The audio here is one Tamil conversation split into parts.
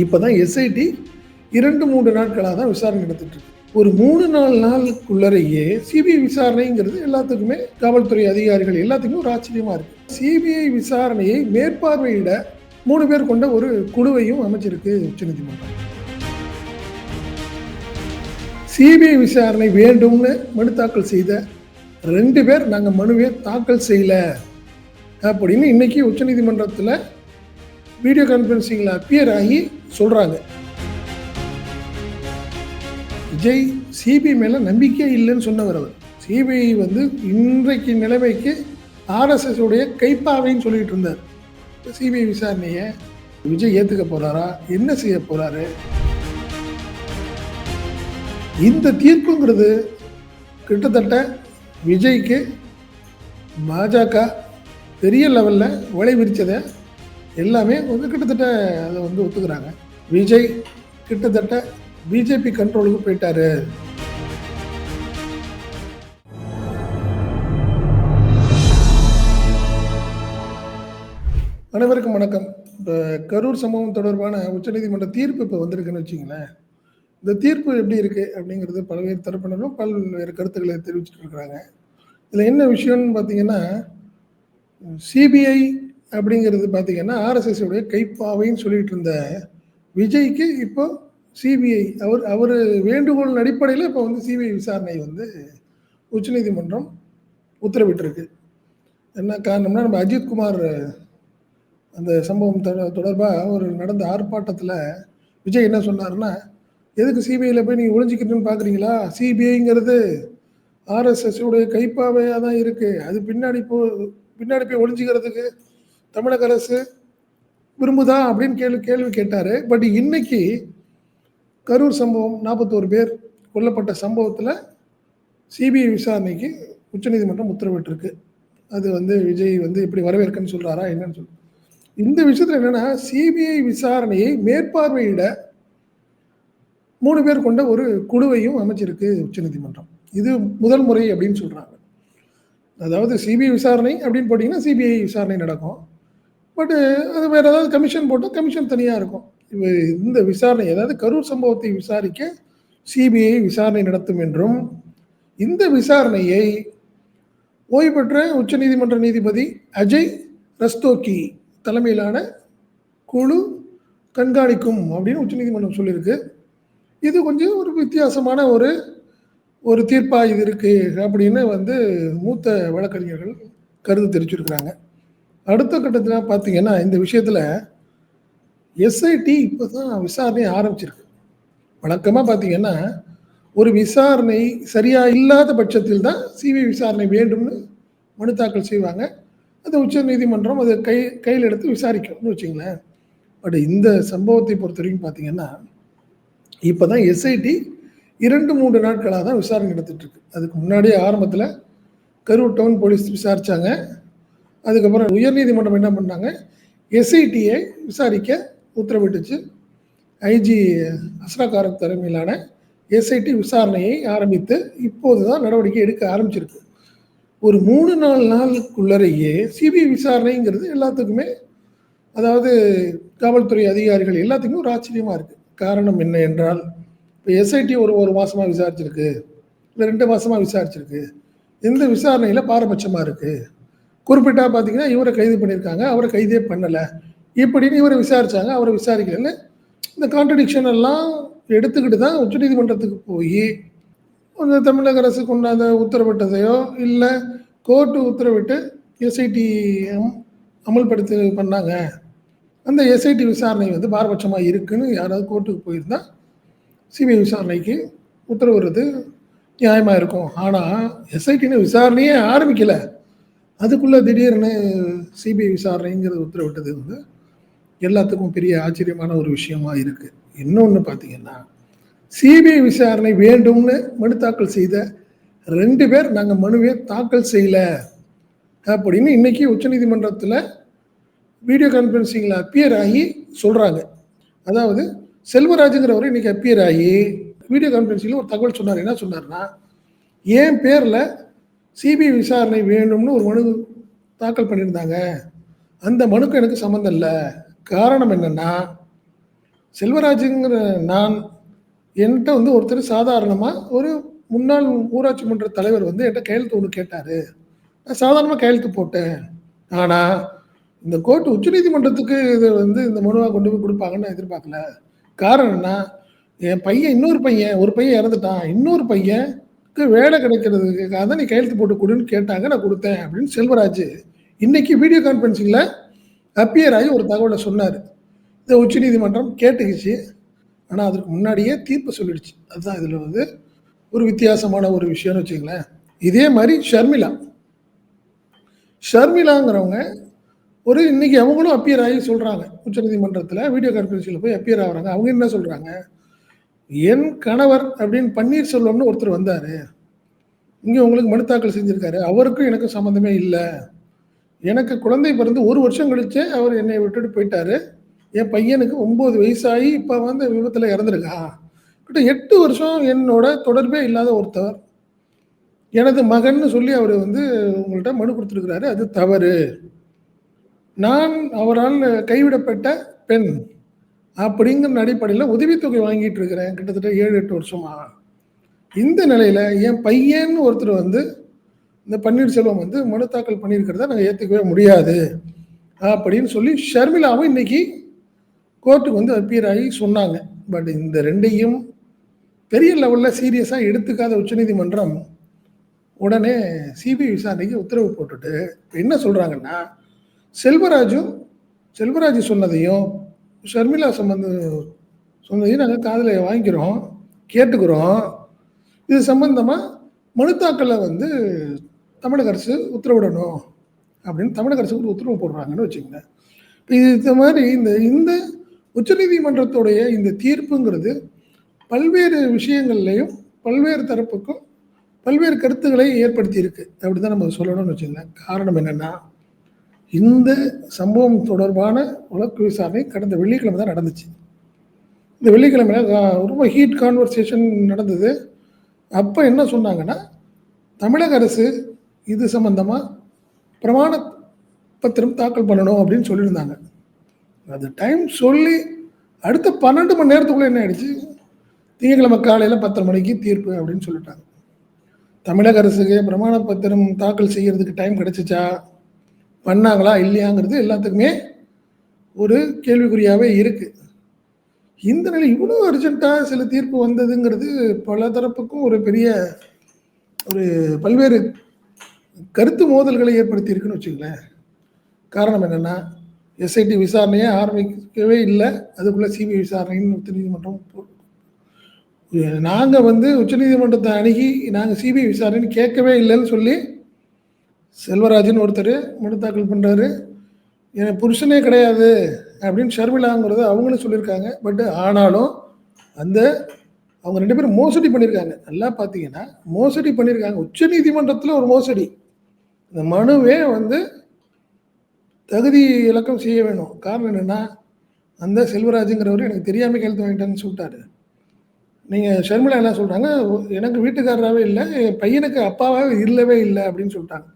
இப்போ தான் எஸ்ஐடி இரண்டு மூன்று நாட்களாக தான் விசாரணை நடத்திட்டுருக்கு ஒரு மூணு நாலு நாளுக்குள்ளரையே சிபிஐ விசாரணைங்கிறது எல்லாத்துக்குமே காவல்துறை அதிகாரிகள் எல்லாத்துக்குமே ஒரு ஆச்சரியமாக இருக்கு. சிபிஐ விசாரணையை மேற்பார்வையிட மூணு பேர் கொண்ட ஒரு குழுவையும் அமைச்சிருக்கு உச்சநீதிமன்றம். சிபிஐ விசாரணை வேண்டும்னு மனு தாக்கல் செய்த ரெண்டு பேர் நாங்கள் மனுவே தாக்கல் செய்யல அப்படின்னு இன்னைக்கு உச்சநீதிமன்றத்தில் வீடியோ கான்ஃபரன்சிங்கில் அப்பியர் ஆகி சொல்கிறாங்க விஜய் சிபிஐ மேலே நம்பிக்கை இல்லைன்னு சொன்னவர் அவர். சிபிஐ வந்து இன்றைக்கு நிலைமைக்கு ஆர்எஸ்எஸ் உடைய கைப்பாவைன்னு சொல்லிட்டு இருந்தார். சிபிஐ விசாரணையை விஜய் ஏற்றுக்க போறாரா? என்ன செய்ய போறாரு? இந்த தீர்ப்புங்கிறது கிட்டத்தட்ட விஜய்க்கு பாஜக பெரிய லெவலில் வலை விரிச்சதை எல்லாமே வந்து கிட்டத்தட்ட அதை வந்து ஒத்துக்கிறாங்க. விஜய் கிட்டத்தட்ட பிஜேபி கண்ட்ரோலுக்கு போயிட்டாரு. அனைவருக்கும் வணக்கம். இப்போ கரூர் சம்பவம் தொடர்பான உச்சநீதிமன்ற தீர்ப்பு இப்போ வந்திருக்குன்னு வச்சிங்களேன் இந்த தீர்ப்பு எப்படி இருக்கு அப்படிங்கிறது பல்வேறு தரப்பினரும் பல்வேறு கருத்துக்களை தெரிவிச்சுட்டு இருக்கிறாங்க. இதில் என்ன விஷயம்னு பார்த்தீங்கன்னா சிபிஐ அப்படிங்கிறது பார்த்தீங்கன்னா ஆர்எஸ்எஸ் உடைய கைப்பாவைன்னு சொல்லிட்டு இருந்த விஜய்க்கு இப்போ சிபிஐ அவர் அவர் வேண்டுகோள் அடிப்படையில் இப்போ வந்து சிபிஐ விசாரணை வந்து உச்சநீதிமன்றம் உத்தரவிட்டிருக்கு. என்ன காரணம்னா நம்ம அஜித்குமார் அந்த சம்பவம் தொடர்பாக தொடர்பா ஒரு நடந்த ஆர்ப்பாட்டத்தில் விஜய் என்ன சொன்னார்னா எதுக்கு சிபிஐயில் போய் நீங்கள் ஒளிஞ்சிக்கணும்னு பார்க்குறீங்களா சிபிஐங்கிறது ஆர்எஸ்எஸ் உடைய கைப்பாவையாக தான் இருக்குது அது பின்னாடி போ பின்னாடி போய் ஒழிஞ்சிக்கிறதுக்கு தமிழக அரசு விரும்புதா அப்படின்னு கேள்வி கேள்வி கேட்டார். பட் இன்னைக்கு கரூர் சம்பவம் நாற்பத்தோரு பேர் கொல்லப்பட்ட சம்பவத்தில் சிபிஐ விசாரணைக்கு உச்சநீதிமன்றம் உத்தரவிட்டிருக்கு. அது வந்து விஜய் வந்து இப்படி வரவேற்கன்னு சொல்கிறாரா என்னன்னு சொல்லி இந்த விஷயத்தில் என்னென்னா சிபிஐ விசாரணையை மேற்பார்வையிட மூணு பேர் கொண்ட ஒரு குழுவையும் அமைச்சிருக்கு உச்சநீதிமன்றம். இது முதல் முறை அப்படின்னு சொல்கிறாங்க அதாவது சிபிஐ விசாரணை அப்படின்னு போட்டிங்கன்னா சிபிஐ விசாரணை நடக்கும். பட்டு அது வேறு ஏதாவது கமிஷன் போட்டால் கமிஷன் தனியாக இருக்கும். இவ இந்த விசாரணை அதாவது கரூர் சம்பவத்தை விசாரிக்க சிபிஐ விசாரணை நடத்தும் என்றும் இந்த விசாரணையை ஓய்வு பெற்ற உச்சநீதிமன்ற நீதிபதி அஜய் ரஸ்தோக்கி தலைமையிலான குழு கண்காணிக்கும் அப்படின்னு உச்சநீதிமன்றம் சொல்லியிருக்கு. இது கொஞ்சம் ஒரு வித்தியாசமான ஒரு ஒரு தீர்ப்பாக இது இருக்குது அப்படின்னு வந்து மூத்த வழக்கறிஞர்கள் கருத்து தெரிவிச்சிருக்கிறாங்க. அடுத்த கட்டத்தில் பார்த்தீங்கன்னா இந்த விஷயத்தில் எஸ்ஐடி இப்போ தான் விசாரணையை ஆரம்பிச்சிருக்கு. வழக்கமாக பார்த்தீங்கன்னா ஒரு விசாரணை சரியாக இல்லாத பட்சத்தில் தான் சிபிஐ விசாரணை வேண்டும்னு மனு தாக்கல் செய்வாங்க. அது உச்ச நீதிமன்றம் அதை கை கையில் எடுத்து விசாரிக்கும்னு வச்சுங்களேன். பட் இந்த சம்பவத்தை பொறுத்த வரைக்கும் பார்த்தீங்கன்னா இப்போ தான் எஸ்ஐடி இரண்டு மூன்று நாட்களாக தான் விசாரணை நடத்திட்டுருக்கு அதுக்கு முன்னாடியே ஆரம்பத்தில் கரூர் டவுன் போலீஸ் விசாரித்தாங்க அதுக்கப்புறம் உயர்நீதிமன்றம் என்ன பண்ணாங்க? எஸ்ஐடியை விசாரிக்க உத்தரவிட்டுச்சு. ஐஜி அஸ்ரா காரத் தலைமையிலான எஸ்ஐடி விசாரணையை ஆரம்பித்து இப்போது தான் நடவடிக்கை எடுக்க ஆரம்பிச்சிருக்கு. ஒரு மூணு நாலு நாளுக்குள்ளரையே சிபிஐ விசாரணைங்கிறது எல்லாத்துக்குமே அதாவது காவல்துறை அதிகாரிகள் எல்லாத்துக்குமே ஒரு ஆச்சரியமாக இருக்குது காரணம் என்ன என்றால் இப்போ எஸ்ஐடி ஒரு ஒரு மாதமாக விசாரிச்சிருக்கு இல்லை ரெண்டு மாதமாக விசாரிச்சிருக்கு. இந்த விசாரணையில் பாரபட்சமாக இருக்குது குறிப்பிட்டா பார்த்தீங்கன்னா இவரை கைது பண்ணியிருக்காங்க. அவரை கைதே பண்ணலை. இப்படின்னு இவரை விசாரிச்சாங்க. அவரை விசாரிக்கலன்னு இந்த கான்ட்ரடிக்ஷன் எல்லாம் எடுத்துக்கிட்டு தான் உச்சநீதிமன்றத்துக்கு போய் அந்த தமிழக அரசு கொண்டாந்த உத்தரவிட்டதையோ இல்லை கோர்ட்டு உத்தரவிட்டு எஸ்ஐடி அமல்படுத்தி பண்ணாங்க. அந்த எஸ்ஐடி விசாரணை வந்து பாரபட்சமாக இருக்குன்னு யாராவது கோர்ட்டுக்கு போயிருந்தா சிபிஐ விசாரணைக்கு உத்தரவிடுறது நியாயமாக இருக்கும். ஆனால் எஸ்ஐடின்னு விசாரணையே ஆரம்பிக்கலை. அதுக்குள்ளே திடீர்னு சிபிஐ விசாரணைங்கிறது உத்தரவிட்டது வந்து எல்லாத்துக்கும் பெரிய ஆச்சரியமான ஒரு விஷயமா இருக்குது இன்னொன்று பார்த்தீங்கன்னா சிபிஐ விசாரணை வேண்டும்னு மனு தாக்கல் செய்த ரெண்டு பேர் நாங்கள் மனுவே தாக்கல் செய்யலை அப்படின்னு இன்னைக்கு உச்சநீதிமன்றத்தில் வீடியோ கான்ஃபரன்சிங்கில் அப்பியர் ஆகி சொல்கிறாங்க அதாவது செல்வராஜுங்கிறவர் இன்னைக்கு அப்பியர் ஆகி வீடியோ கான்ஃபரன்சிங்கில் ஒரு தகவல் சொன்னார். என்ன சொன்னார்னா என் பேரில் சிபிஐ விசாரணை வேணும்னு ஒரு மனு தாக்கல் பண்ணியிருந்தாங்க. அந்த மனுக்கு எனக்கு சம்மந்தம் இல்லை. காரணம் என்னென்னா செல்வராஜுங்கிற நான் என்கிட்ட வந்து ஒருத்தர் சாதாரணமாக ஒரு முன்னாள் ஊராட்சி மன்ற தலைவர் வந்து என்கிட்ட கையெழுத்து ஒன்று கேட்டார். நான் சாதாரணமாக கையெழுத்து போட்டேன். ஆனால் இந்த கோர்ட் உச்சநீதிமன்றத்துக்கு இதை வந்து இந்த மனுவாக கொண்டு போய் கொடுப்பாங்கன்னு நான் எதிர்பார்க்கல. காரணம் என் பையன் இன்னொரு பையன் ஒரு பையன் இறந்துட்டான். இன்னொரு பையன் வேலை கிடைக்கிறதுக்காக தான் நீ கையெழுத்து போட்டு கொடுன்னு கேட்டாங்க நான் கொடுத்தேன் அப்படின்னு செல்வராஜ் இன்னைக்கு வீடியோ கான்ஃபரன்சிங்கில் அப்பியர் ஆகி ஒரு தகவலை சொன்னார். இதை உச்சநீதிமன்றம் கேட்டுக்கிச்சு. ஆனால் அதற்கு முன்னாடியே தீர்ப்பு சொல்லிடுச்சு. அதுதான் இதில் வந்து ஒரு வித்தியாசமான ஒரு விஷயம்னு வச்சுங்களேன் இதே மாதிரி ஷர்மிளா. ஷர்மிளாங்கிறவங்க ஒரு இன்னைக்கு அவங்களும் அப்பியர் ஆகி சொல்கிறாங்க உச்சநீதிமன்றத்தில் வீடியோ கான்ஃபரன்ஸில் போய் அப்பியர் ஆகுறாங்க. அவங்க என்ன சொல்கிறாங்க என் கணவர் அப்படின்னு பன்னீர்செல்வம்னு ஒருத்தர் வந்தார். இங்கே உங்களுக்கு மனு தாக்கல் செஞ்சுருக்காரு. அவருக்கும் எனக்கும் சம்மந்தமே இல்லை. எனக்கு குழந்தை பிறந்து ஒரு வருஷம் கழிச்சே அவர் என்னை விட்டுட்டு போயிட்டாரு. என் பையனுக்கு ஒம்பது வயசாகி இப்போ வந்து விபத்தில் இறந்துருக்கா. கிட்ட எட்டு வருஷம் என்னோட தொடர்பே இல்லாத ஒருத்தர் எனது மகன்னு சொல்லி அவர் வந்து உங்கள்கிட்ட மனு கொடுத்துருக்கிறாரு. அது தவறு. நான் அவரால் கைவிடப்பட்ட பெண். அப்படிங்கிற அடிப்படையில் உதவித்தொகை வாங்கிட்டு இருக்கிறேன். கிட்டத்தட்ட ஏழு எட்டு வருஷமா. இந்த நிலையில் என் பையன்னு ஒருத்தர் வந்து இந்த பன்னீர்செல்வம் வந்து மனு தாக்கல் பண்ணியிருக்கிறத நாங்கள் ஏற்றுக்கவே முடியாது. அப்படின்னு சொல்லி ஷர்மிளாவும் இன்னைக்கு கோர்ட்டுக்கு வந்து அப்பியர் ஆகி சொன்னாங்க. பட் இந்த ரெண்டையும் பெரிய லெவலில் சீரியஸாக எடுத்துக்காத உச்சநீதிமன்றம் உடனே சிபிஐ விசாரணைக்கு உத்தரவு போட்டுட்டு என்ன சொல்கிறாங்கன்னா செல்வராஜும் செல்வராஜ் சொன்னதையும் ஷர்மிளா சம்பந்தம் சொன்னதையும் நாங்கள் காதில் வாங்கிக்கிறோம் கேட்டுக்கிறோம். இது சம்பந்தமாக மனு தாக்கலை வந்து தமிழக அரசு உத்தரவிடணும் அப்படின்னு தமிழக அரசு ஒரு உத்தரவு போடுறாங்கன்னு வச்சுக்கோங்க. இது இந்த மாதிரி இந்த இந்த உச்சநீதிமன்றத்துடைய இந்த தீர்ப்புங்கிறது பல்வேறு விஷயங்கள்லையும் பல்வேறு தரப்புக்கும் பல்வேறு கருத்துக்களை ஏற்படுத்தியிருக்கு. அப்படி தான் நம்ம சொல்லணும்னு வச்சுக்கோங்களேன் காரணம் என்னென்னா இந்த சம்பவம் தொடர்பான வழக்கு விசாரணை கடந்த வெள்ளிக்கிழமை தான் நடந்துச்சு. இந்த வெள்ளிக்கிழமை ரொம்ப ஹீட் கான்வர்சேஷன் நடந்தது. அப்போ என்ன சொன்னாங்கன்னா தமிழக அரசு இது சம்பந்தமாக பிரமாண பத்திரம் தாக்கல் பண்ணணும் அப்படின்னு சொல்லியிருந்தாங்க. அது டைம் சொல்லி அடுத்த பன்னெண்டு மணி நேரத்துக்குள்ளே என்ன ஆயிடுச்சு? திங்கக்கிழமை காலையில் பத்தரை மணிக்கு தீர்ப்பு அப்படின்னு சொல்லிட்டாங்க. தமிழக அரசுக்கு பிரமாண பத்திரம் தாக்கல் செய்கிறதுக்கு டைம் கிடச்சிச்சா? பண்ணாங்களா இல்லையாங்கிறது எல்லாத்துக்குமே ஒரு கேள்விக்குறியாகவே இருக்குது இந்த நிலை இவ்வளோ அர்ஜென்ட்டாக சில தீர்ப்பு வந்ததுங்கிறது பல தரப்புக்கும் ஒரு பெரிய ஒரு பல்வேறு கருத்து மோதல்களை ஏற்படுத்தி இருக்குன்னு வச்சுங்களேன் காரணம் என்னென்னா எஸ்ஐடி விசாரணையே ஆரம்பிக்கவே இல்லை. அதுக்குள்ளே சிபிஐ விசாரணைன்னு உச்சநீதிமன்றம் நாங்கள் வந்து உச்சநீதிமன்றத்தை அணுகி நாங்கள் சிபிஐ விசாரணைன்னு கேட்கவே இல்லைன்னு சொல்லி செல்வராஜன் ஒருத்தர் மனு தாக்கல் பண்ணுறாரு என் புருஷனே கிடையாது அப்படின்னு ஷர்மிளாங்கிறத அவங்களும் சொல்லியிருக்காங்க. பட் ஆனாலும் அந்த அவங்க ரெண்டு பேரும் மோசடி பண்ணியிருக்காங்க. நல்லா பார்த்தீங்கன்னா மோசடி பண்ணியிருக்காங்க. உச்ச நீதிமன்றத்தில் ஒரு மோசடி. இந்த மனுவே வந்து தகுதி இலக்கம் செய்ய வேணும். காரணம் என்னென்னா அந்த செல்வராஜுங்கிறவர் எனக்கு தெரியாமல் கழுத்து வாங்கிட்டேன்னு சொல்லிட்டாரு. நீங்கள் ஷர்மிளா என்ன சொல்கிறாங்க எனக்கு வீட்டுக்காரராகவே இல்லை என் பையனுக்கு அப்பாவாகவே இல்லவே இல்லை அப்படின்னு சொல்லிட்டாங்க.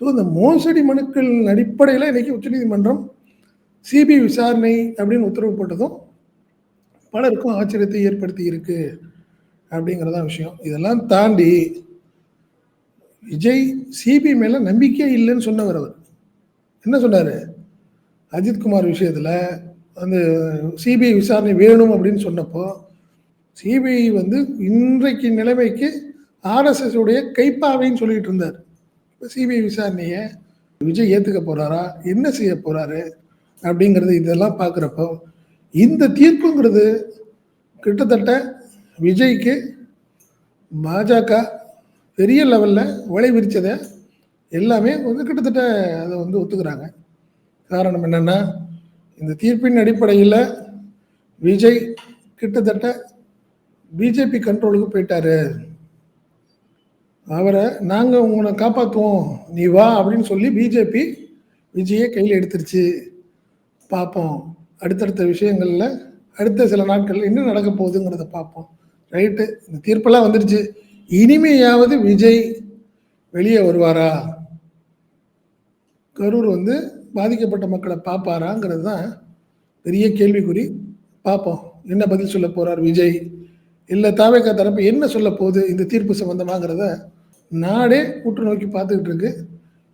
ஸோ இந்த மோசடி மனுக்களின் அடிப்படையில் இன்றைக்கி உச்சநீதிமன்றம் சிபிஐ விசாரணை அப்படின்னு உத்தரவு போட்டதும் பலருக்கும் ஆச்சரியத்தை ஏற்படுத்தி இருக்கு அப்படிங்கிறதான் விஷயம். இதெல்லாம் தாண்டி விஜய் சிபிஐ மேலே நம்பிக்கை இல்லைன்னு சொன்னவர் அவர். என்ன சொன்னார்? அஜித்குமார் விஷயத்தில் அந்த சிபிஐ விசாரணை வேணும் அப்படின்னு சொன்னப்போ சிபிஐ வந்து இன்றைக்கு நிலைமைக்கு ஆர்எஸ்எஸ் உடைய கைப்பாவைன்னு சொல்லிட்டு இருந்தார். இப்போ சிபிஐ விசாரணையை விஜய் ஏற்றுக்க போகிறாரா என்ன செய்ய போகிறாரு அப்படிங்கிறது இதெல்லாம் பார்க்குறப்போ இந்த தீர்ப்புங்கிறது கிட்டத்தட்ட விஜய்க்கு பாஜக பெரிய லெவலில் விளை விரித்ததை எல்லாமே வந்து கிட்டத்தட்ட அதை வந்து ஒத்துக்கிறாங்க. காரணம் என்னென்னா இந்த தீர்ப்பின் அடிப்படையில் விஜய் கிட்டத்தட்ட பிஜேபி கண்ட்ரோலுக்கு போயிட்டாரு. அவரை நாங்கள் உங்களை காப்பாற்றுவோம் நீ வா அப்படின்னு சொல்லி பிஜேபி விஜயை கையில் எடுத்துருச்சு. பார்ப்போம் அடுத்தடுத்த விஷயங்களில் அடுத்த சில நாட்களில் என்ன நடக்க போகுதுங்கிறத பார்ப்போம் ரைட்டு இந்த தீர்ப்பெல்லாம் வந்துடுச்சு இனிமையாவது விஜய் வெளியே வருவாரா? கரூர் வந்து பாதிக்கப்பட்ட மக்களை பார்ப்பாராங்கிறது தான் பெரிய கேள்விக்குறி. பார்ப்போம் என்ன பதில் சொல்ல போகிறார் விஜய்? இல்லை தாவேக்கா தரப்பு என்ன சொல்ல போகுது? இந்த தீர்ப்பு சம்பந்தமாங்கிறத நாடே உற்று நோக்கி பார்த்துக்கிட்டு இருக்கு.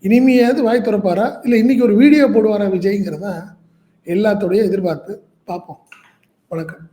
இனிமையாவது வாய் திறப்பாரா? இல்லை இன்னைக்கு ஒரு வீடியோ போடுவாரா விஜய்ங்கிறதான் எல்லாத்தோடைய எதிர்பார்ப்பு. பார்ப்போம். வணக்கம்.